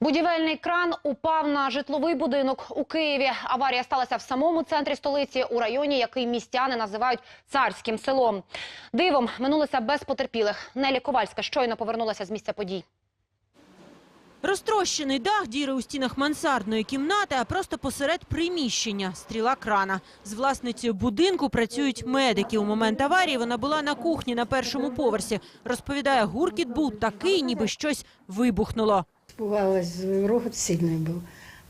Будівельний кран упав на житловий будинок у Києві. Аварія сталася в самому центрі столиці, у районі, який містяни називають царським селом. Дивом минулося без потерпілих. Нелі Ковальська щойно повернулася з місця подій. Розтрощений дах, діри у стінах мансардної кімнати, а просто посеред приміщення – стріла крана. З власницею будинку працюють медики. У момент аварії вона була на кухні на першому поверсі. Розповідає, гуркіт був такий, ніби щось вибухнуло Испугалась, рокот сильный был.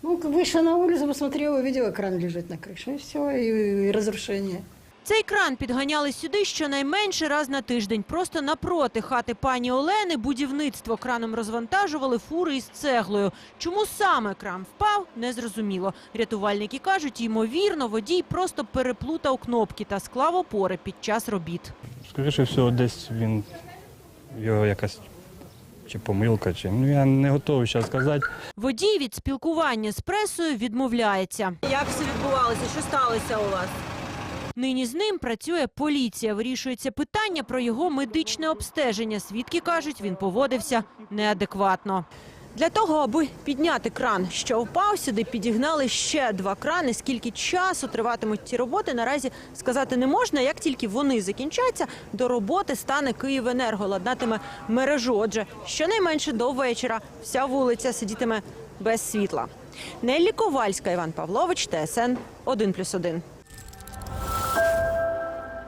Ну, как вышла на улицу, посмотрела, увидела, кран лежит на крыше. И все, и, и разрушение. Цей кран підганяли сюди щонайменше раз на тиждень. Просто напроти хати пані Олени будівництво краном розвантажували фури із цеглою. Чому саме кран впав, незрозуміло. Рятувальники кажуть, ймовірно, водій просто переплутав кнопки та склав опори під час робіт. Скоріше всього, десь він його якась чи помилка, чи ну я не готовий зараз сказати. Водій від спілкування з пресою відмовляється. Як все відбувалося? Що сталося у вас? Нині з ним працює поліція. Вирішується питання про його медичне обстеження. Свідки кажуть, він поводився неадекватно. Для того, аби підняти кран, що впав сюди, підігнали ще два крани. Скільки часу триватимуть ці роботи, наразі сказати не можна. Як тільки вони закінчаться, до роботи стане Київенерго, ладнатиме мережу. Отже, щонайменше до вечора вся вулиця сидітиме без світла. Неллі Ковальська, Іван Павлович, ТСН 1+,1.